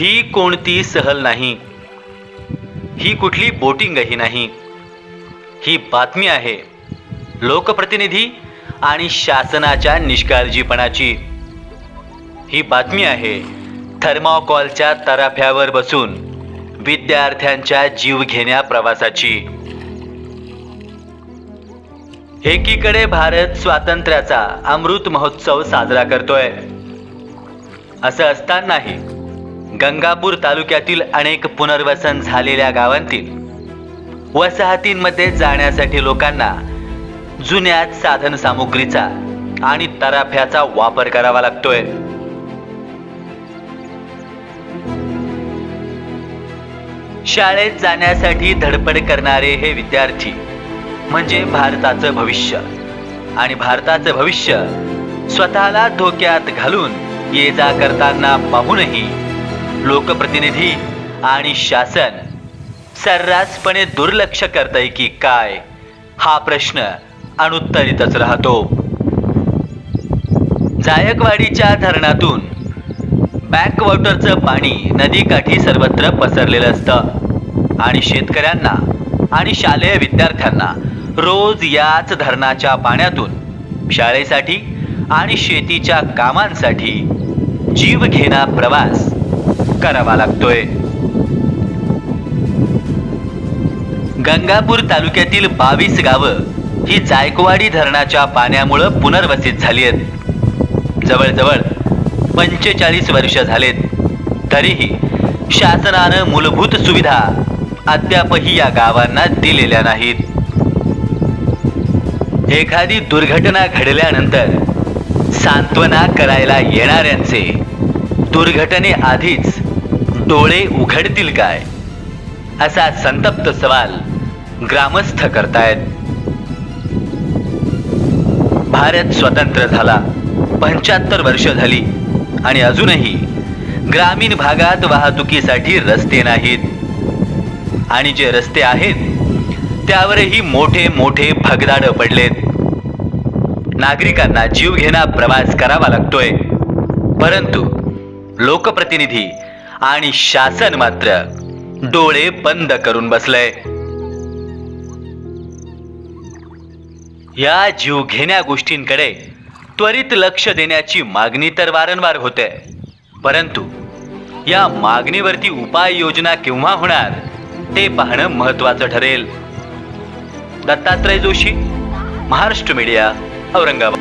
ही कोणती सहल नाही. ही कुठली बोटिंगही नाही. ही बातमी आहे लोकप्रतिनिधी आणि शासनाच्या निष्काळजीपणाची. ही बातमी आहे थर्माकॉलच्या तराफ्यावर बसून विद्यार्थ्यांच्या जीवघेण्या प्रवासाची. एकीकडे भारत स्वातंत्र्याचा अमृत महोत्सव साजरा करतोय. असं असतानाही गंगापूर तालुक्यातील अनेक पुनर्वसन झालेल्या गावांतील वसाहतींमध्ये जाण्यासाठी लोकांना जुन्या साधन सामुग्रीचा आणि तराफ्याचा वापर करावा लागतोय. शाळेत जाण्यासाठी धडपड करणारे हे विद्यार्थी म्हणजे भारताचं भविष्य. आणि भारताचं भविष्य स्वतःला धोक्यात घालून ये जा करताना पाहूनही लोकप्रतिनिधी आणि शासन सर्रासपणे दुर्लक्ष करतय की काय? हा प्रश्न अनुत्तरितच राहतो. जायकवाडीच्या धरणातून बॅकवॉटरचं पाणी नदीकाठी सर्वत्र पसरलेलं असतं. आणि शेतकऱ्यांना आणि शालेय विद्यार्थ्यांना रोज याच धरणाच्या पाण्यातून शाळेसाठी आणि शेतीच्या कामांसाठी जीवघेणा प्रवास करावा लागतोय. गंगापूर तालुक्यातील बावीस गावं ही जायकवाडी धरणाच्या पाण्यामुळं पुनर्वसित झाली आहेत जवळजवळ पंचेचाळीस वर्ष झालेत. तरीही शासनानं मूलभूत सुविधा अद्यापही या गावांना दिलेल्या नाहीत. एखादी दुर्घटना घडल्यानंतर सांत्वना करायला येणाऱ्यांचे दुर्घटनेआधीच डोळे उघडतील काय? असा संतप्त सवाल ग्रामस्थ करतायत. भारत स्वतंत्र झाला. पंच्याहत्तर वर्ष झाली आणि अजूनही ग्रामीण भागात वाहतुकीसाठी रस्ते नाहीत. आणि जे रस्ते आहेत त्यावरही मोठे मोठे भगदाड पडलेत. नागरिकांना जीवघेणा प्रवास करावा लागतोय. परंतु लोकप्रतिनिधी आणि शासन मात्र डोळे बंद करून बसलंय. या जीवघेण्या गोष्टींकडे त्वरित लक्ष देण्याची मागणी तर वारंवार होते. परंतु या मागणीवरती उपाययोजना केव्हा होणार ते पाहणं महत्वाचं ठरेल. दत्तात्रय जोशी महाराष्ट्र मीडिया औरंगाबाद.